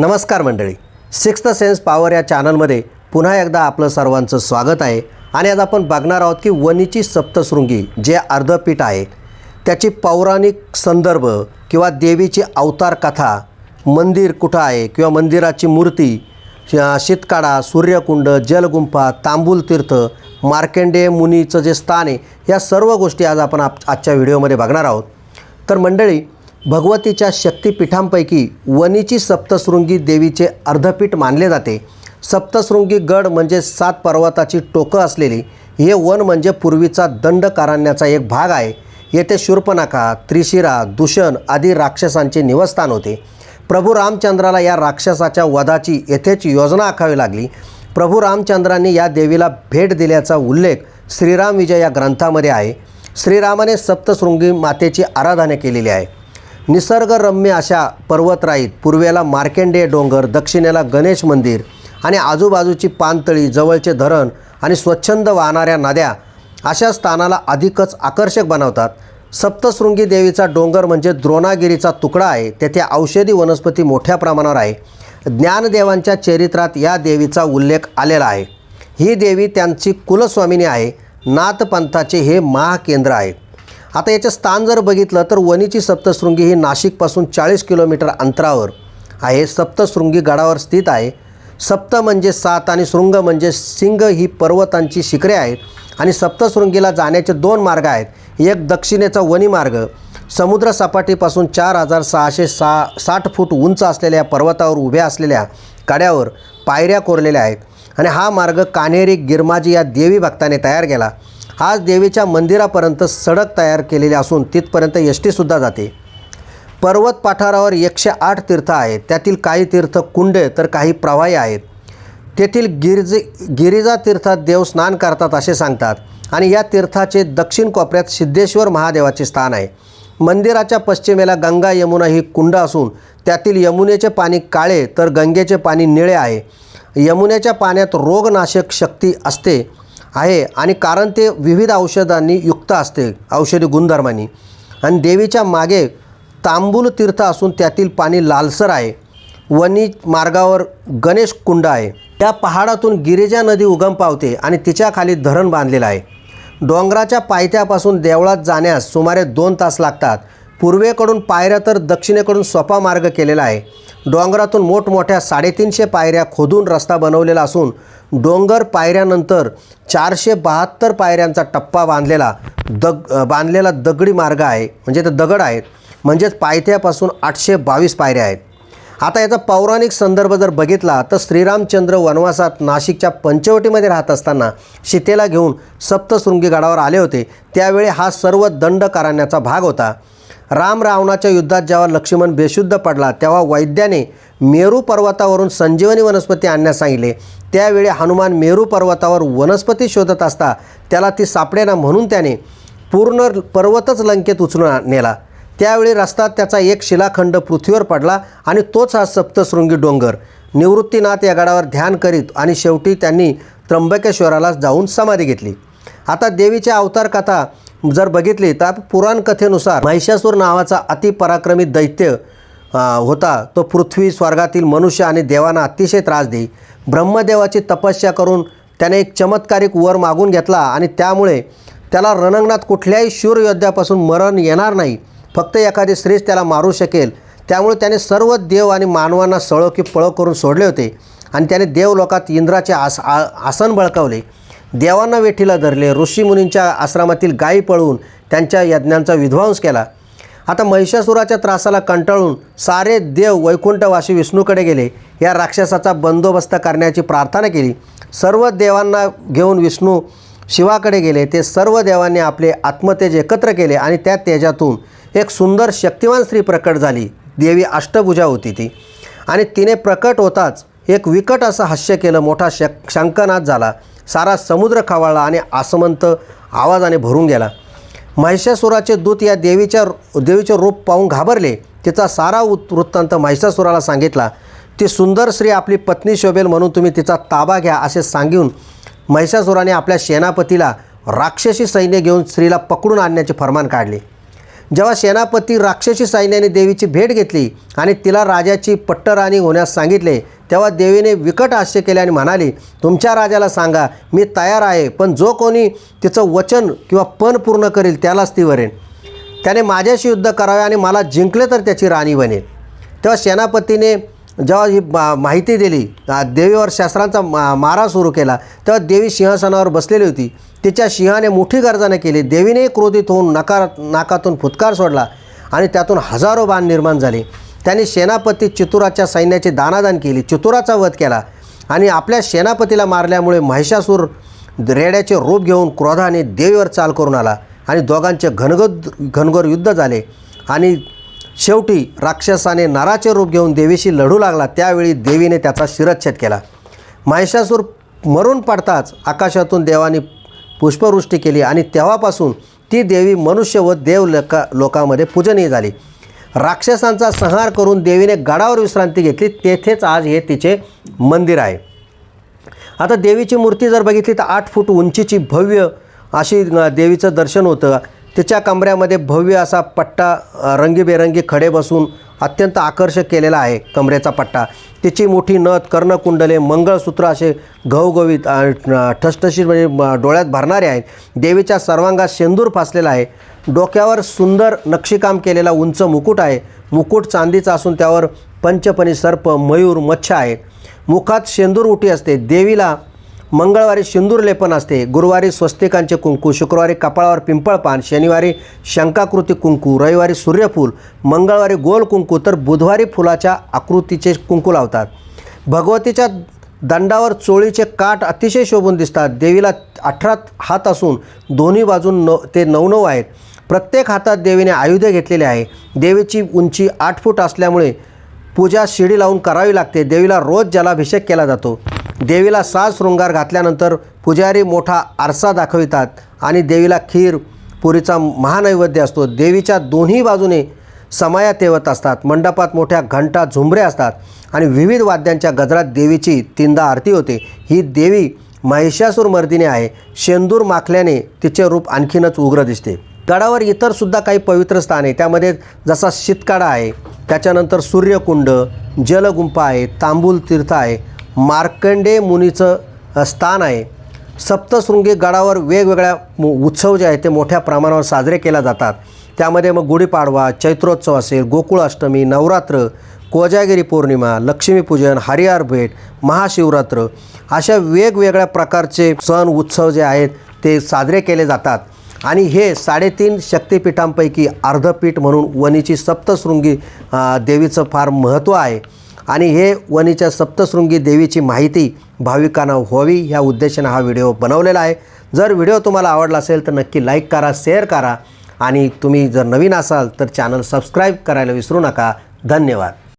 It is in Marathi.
नमस्कार मंडळी. सिक्स्थ सेन्स पॉवर या चॅनलमध्ये पुन्हा एकदा आपलं सर्वांचं स्वागत आहे. आणि आज आपण बघणार आहोत की वनीची सप्तशृंगी जे अर्धपीठ आहे त्याची पौराणिक संदर्भ किंवा देवीची अवतार कथा मंदिर कुठं आहे किंवा मंदिराची मूर्ती शीतकाडा सूर्यकुंड जलगुंफा तांबूल तीर्थ मार्केंडे मुनीचं जे स्थान आहे या सर्व गोष्टी आज आपण आजच्या व्हिडिओमध्ये बघणार आहोत. तर मंडळी भगवतीच्या शक्तिपीठांपैकी वनीची सप्तशृंगी देवीचे अर्धपीठ मानले जाते. सप्तशृंगी गड म्हणजे सात पर्वताची टोकं असलेली हे वन म्हणजे पूर्वीचा दंडकारण्याचा एक भाग आहे. येथे शूर्पनाखा त्रिशिरा दूषण आदी राक्षसांचे निवस्थान होते. प्रभू रामचंद्राला या राक्षसाच्या वधाची येथेच योजना आखावी लागली. प्रभू रामचंद्रांनी या देवीला भेट दिल्याचा उल्लेख श्रीराम विजय या ग्रंथामध्ये आहे. श्रीरामाने सप्तशृंगी मातेची आराधना केलेली आहे. निसर्गरम्य अशा पर्वतराईत पूर्वेला मार्केंडेय डोंगर दक्षिणेला गणेश मंदिर आणि आजूबाजूची पानतळी जवळचे धरण आणि स्वच्छंद वाहणाऱ्या नद्या अशा स्थानाला अधिकच आकर्षक बनवतात. सप्तशृंगी देवीचा डोंगर म्हणजे द्रोणागिरीचा तुकडा आहे. तेथे औषधी वनस्पती मोठ्या प्रमाणावर आहे. ज्ञानदेवांच्या चरित्रात या देवीचा उल्लेख आलेला आहे. ही देवी त्यांची कुलस्वामिनी आहे. नाथपंथाचे हे महाकेंद्र आहे. आता याचं स्थान जर बघितलं तर वनीची सप्तशृंगी ही नाशिकपासून चाळीस किलोमीटर अंतरावर आहे. सप्तशृंगी गडावर स्थित आहे. सप्त म्हणजे सात आणि शृंग म्हणजे सिंग ही पर्वतांची शिखरे आहेत आणि सप्तशृंगीला जाण्याचे दोन मार्ग आहेत. एक दक्षिणेचा वनी मार्ग. समुद्र सपाटीपासून चार हजार सहाशे सा साठ फूट उंच असलेल्या पर्वतावर उभ्या असलेल्या कड्यावर पायऱ्या कोरलेल्या आहेत. आणि हा मार्ग कान्हेरी गिरमाजी या देवी भक्ताने तयार केला. आज देवीच्या मंदिरापर्यंत सडक तयार केलेली असून तिथपर्यंत एस टीसुद्धा जाते. पर्वत पाठारावर एकशे आठ तीर्थ आहेत. त्यातील काही तीर्थ कुंडे तर काही प्रवाही आहेत. तेथील गिरजे गिरिजा तीर्थात देव स्नान करतात असे सांगतात. आणि या तीर्थाचे दक्षिण कोपऱ्यात सिद्धेश्वर महादेवाचे स्थान आहे. मंदिराच्या पश्चिमेला गंगा यमुना ही कुंड असून त्यातील यमुनेचे पाणी काळे तर गंगेचे पाणी निळे आहे. यमुनेच्या पाण्यात रोगनाशक शक्ती असते. आहे. आणि कारण ते विविध औषधांनी युक्त असते औषधी गुणधर्मांनी. आणि देवीच्या मागे तांबूल तीर्थ असून त्यातील पाणी लालसर आहे. वनी मार्गावर गणेश कुंड आहे. त्या पहाडातून गिरिजा नदी उगम पावते आणि तिच्या खाली धरण बांधलेलं आहे. डोंगराच्या पायथ्यापासून देवळात जाण्यास सुमारे दोन तास लागतात. पूर्वेकडून पायऱ्या तर दक्षिणेकडून सोपा मार्ग केलेला आहे. डोंगरातून मोठमोठ्या साडेतीनशे पायऱ्या खोदून रस्ता बनवलेला असून डोंगर पायऱ्यानंतर चारशे बहात्तर पायऱ्यांचा टप्पा बांधलेला दग बांधलेला दगडी मार्ग आहे. म्हणजे ते दगड आहेत. म्हणजेच पायथ्यापासून आठशे बावीस पायऱ्या आहेत. आता याचा पौराणिक संदर्भ जर बघितला तर श्रीरामचंद्र वनवासात नाशिकच्या पंचवटीमध्ये राहत असताना सीतेला घेऊन सप्तशृंगी गडावर आले होते. त्यावेळी हा सर्व दंड कारण्याचा भाग होता. राम रावणाच्या युद्धात जेव्हा लक्ष्मण बेशुद्ध पडला तेव्हा वैद्याने मेरू पर्वतावरून संजीवनी वनस्पती आणण्यास सांगितले. त्यावेळी हनुमान मेरू पर्वतावर वनस्पती शोधत असता त्याला ती सापडेना म्हणून त्याने पूर्ण पर्वतच लंकेत उचलून नेला. त्यावेळी रस्त्यात त्याचा एक शिलाखंड पृथ्वीवर पडला आणि तोच हा सप्तशृंगी डोंगर. निवृत्तीनाथ या गडावर ध्यान करीत आणि शेवटी त्यांनी त्र्यंबकेश्वराला जाऊन समाधी घेतली. आता देवीच्या अवतार कथा जर बघितली तर पुराण कथेनुसार महिषासूर नावाचा अतिपराक्रमी दैत्य होता. तो पृथ्वी स्वर्गातील मनुष्य आणि देवांना अतिशय त्रास देई. ब्रह्मदेवाची तपस्या करून त्याने एक चमत्कारिक वर मागून घेतला आणि त्यामुळे त्याला रणंगणात कुठल्याही शूरयोद्ध्यापासून मरण येणार नाही. फक्त एखादी स्त्रीच त्याला मारू शकेल. त्यामुळे त्याने सर्व देव आणि मानवांना सळो की पळो करून सोडले होते आणि त्याने देवलोकात इंद्राचे आस आ आसन बळकावले. देवांना वेठीला धरले ऋषीमुनींच्या आश्रमातील गायी पळवून त्यांच्या यज्ञांचा विध्वंस केला. आता महिषासुराच्या त्रासाला कंटाळून सारे देव वैकुंठवासी विष्णूकडे गेले. या राक्षसाचा बंदोबस्त करण्याची प्रार्थना केली. सर्व देवांना घेऊन विष्णू शिवाकडे गेले. ते सर्व देवांनी आपले आत्मतेज एकत्र केले आणि त्या तेजातून एक सुंदर शक्तिवान स्त्री प्रकट झाली. देवी अष्टभुजा होती ती. आणि तिने प्रकट होताच एक विकट असं हास्य केलं. मोठा शक शंकनाद झाला. सारा समुद्र खवळला आणि आसमंत आवाजाने भरून गेला. महिषासुराचे दूत या देवीच्या देवीचे रूप पाहून घाबरले. तिचा सारा वृत्तांत महिषासुराला सांगितला ती सुंदर स्त्री आपली पत्नी शोभेल म्हणून तुम्ही तिचा ताबा घ्या असे सांगून महिषासुराने आपल्या सेनापतीला राक्षसी सैन्य घेऊन स्त्रीला पकडून आणण्याचे फरमान काढले. जेव्हा सेनापती राक्षसी सैन्याने देवीची भेट घेतली आणि तिला राजाची पट्टराणी होण्यास सांगितले तेव्हा देवीने विकट हास्य केले आणि म्हणाली तुमच्या राजाला सांगा मी तयार आहे पण जो कोणी तिचं वचन किंवा पण पूर्ण करेल त्यालाच ती वरेन. त्याने माझ्याशी युद्ध करावे आणि मला जिंकले तर त्याची राणी बनेल तेव्हा सेनापतीने जेव्हा ही मा माहिती दिली देवीवर शास्त्रांचा मा मारा सुरू केला तेव्हा देवी सिंहासनावर बसलेली होती. तिच्या सिंहाने मोठी गर्जना केली. देवीने क्रोधित होऊन नकार नाकातून फुतकार सोडला आणि त्यातून हजारो बाण निर्माण झाले. त्यांनी सेनापती चितुराच्या सैन्याची दानादान केली. चितुराचा वध केला आणि आपल्या सेनापतीला मारल्यामुळे महिषासूर रेड्याचे रूप घेऊन क्रोधाने देवीवर चाल करून आला आणि दोघांचे घनगद घनघोर युद्ध झाले. आणि शेवटी राक्षसाने नराचे रूप घेऊन देवीशी लढू लागला. त्यावेळी देवीने त्याचा शिरच्छेद केला. महिषासूर मरून पडताच आकाशातून देवाने पुष्पवृष्टी केली आणि तेव्हापासून ती देवी मनुष्य व देव लोका लोकांमध्ये पूजनीय झाली. राक्षसांचा संहार करून देवीने गडावर विश्रांती घेतली तेथेच आज हे तिचे मंदिर आहे. आता देवीची मूर्ती जर बघितली तर आठ फूट उंचीची भव्य अशी देवीचं दर्शन होतं. तिच्या कमऱ्यामध्ये भव्य असा पट्टा रंगीबेरंगी खडे बसून अत्यंत आकर्षक केलेला आहे कमरेचा पट्टा. तिची मोठी नथ कर्णकुंडले मंगळसूत्र असे घवघवीत ठसठशीर ठसठशीत म्हणजे डोळ्यात भरणारे आहेत. देवीच्या सर्वांगात शेंदूर फासलेला आहे. डोक्यावर सुंदर नक्षीकाम केलेला उंच मुकुट आहे. मुकुट चांदीचा असून त्यावर पंचपणी सर्प मयूर मच्छ आहे. मुखात शेंदूर उटी असते. देवीला मंगळवारी शेंदूर लेपन असते. गुरुवारी स्वस्तिकांचे कुंकू शुक्रवारी कपाळावर पिंपळपान शनिवारी शंकाकृती कुंकू रविवारी सूर्यफूल मंगळवारी गोल कुंकू तर बुधवारी फुलाच्या आकृतीचे कुंकू लावतात. भगवतीच्या दंडावर चोळीचे काठ अतिशय शोभून दिसतात. देवीला अठरा हात असून दोन्ही बाजून न ते नऊ नऊ आहेत. प्रत्येक हातात देवीने आयुध घेतलेले आहे. देवीची उंची आठ फूट असल्यामुळे पूजा शिडी लावून करावी लागते. देवीला रोज जलाभिषेक केला जातो. देवीला साज शृंगार घातल्यानंतर पुजारी मोठा आरसा दाखवितात आणि देवीला खीर पुरीचा महानैवेद्य असतो. देवीच्या दोन्ही बाजूने समाया तेवत असतात. मंडपात मोठ्या घंटा झुंबरे असतात आणि विविध वाद्यांच्या गजरात देवीची तीनदा आरती होते. ही देवी महिषासूर मर्दिनी आहे. शेंदूर माखल्याने तिचे रूप आणखीनच उग्र दिसते. गडावर इतर सुद्धा काही पवित्र स्थान आहे. त्यामध्ये जसा शीतकाडा आहे त्याच्यानंतर सूर्यकुंड जलगुंफा आहे तांबूल तीर्थ आहे मार्कंडे मुनीचं स्थान आहे. सप्तशृंगी गडावर वेगवेगळ्या मु- उत्सव जे आहेत ते मोठ्या प्रमाणावर साजरे केले जातात. त्यामध्ये मग गुढीपाडवा चैत्रोत्सव असेल गोकुळाष्टमी नवरात्र कोजागिरी पौर्णिमा लक्ष्मीपूजन हरिहर भेट महाशिवरात्र अशा वेगवेगळ्या प्रकारचे सण उत्सव जे आहेत ते साजरे केले जातात. आणि हे साडेतीन शक्तिपीठांपैकी अर्धपीठ म्हणून वणीची सप्तशृंगी देवीचं फार महत्त्व आहे. आणि हे वणीच्या सप्तशृंगी देवीची माहिती भाविकांना व्हावी ह्या उद्देशाने हा व्हिडिओ बनवलेला आहे. जर व्हिडिओ तुम्हाला आवडला असेल तर नक्की लाईक करा शेअर करा. आणि तुम्ही जर नवीन असाल तर चॅनल सबस्क्राईब करायला विसरू नका. धन्यवाद.